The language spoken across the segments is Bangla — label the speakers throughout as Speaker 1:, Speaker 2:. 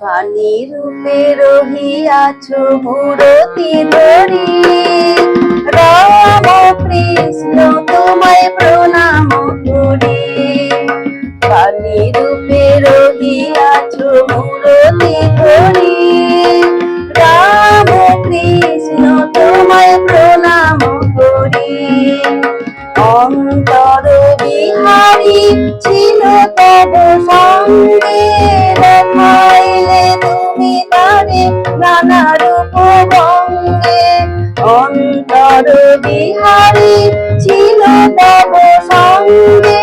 Speaker 1: বাণী রূপে রহিয়াছ মূরতি ধরি। তব সঙ্গে দেখাইলে তুমি তারে নানা রূপ ভঙ্গে অন্তর বিহারী ছিল তব সঙ্গে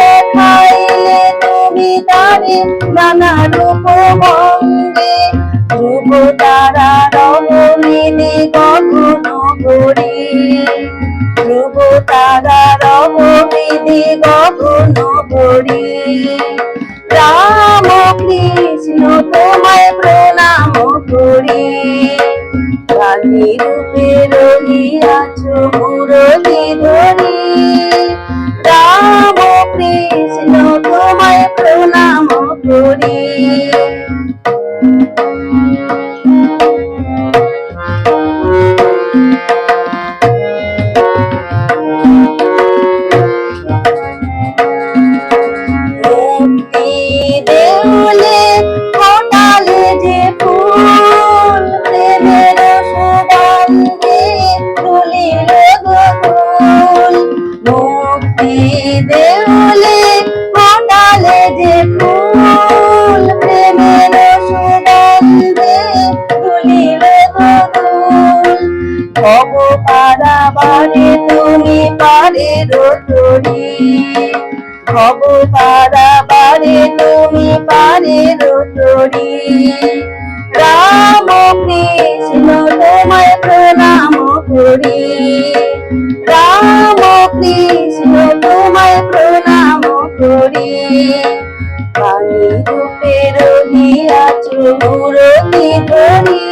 Speaker 1: দেখাইলে তুমি তারে নানা রূপ ভঙ্গে ধ্রুব তারা কালী রূপে রহিয়াছ মুরলি। ভব পারাবারে তুমি পারে রতরি ভব পারাবারে তুমি পারে রতরি রাম কৃষ্ণ, তোমায় প্রণাম করি। রাম কৃষ্ণ, তোমায় প্রণাম করি। পানি রূপে রহিয়াছ মূরতি ধরি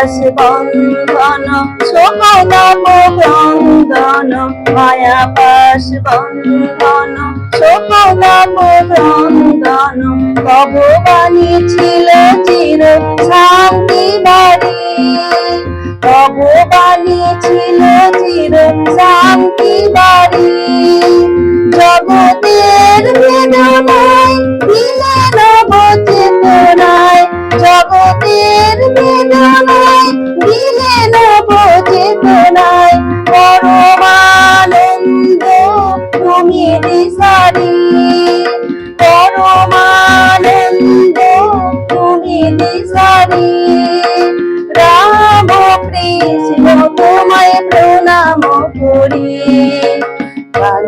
Speaker 1: পাশ বন্ধন শোকদাপ বন্ধন মায়া পাশ বন্ধন শোকদাপ বন্ধন ভগবানী ছিল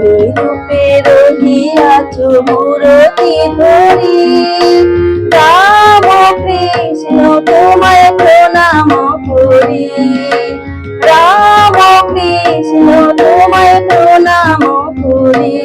Speaker 1: তুমি রূপে রহিয়াছ মূরতি ধরি রাম কৃষ্ণ তোমায় প্রণাম করি রাম কৃষ্ণ তোমায় প্রণাম করি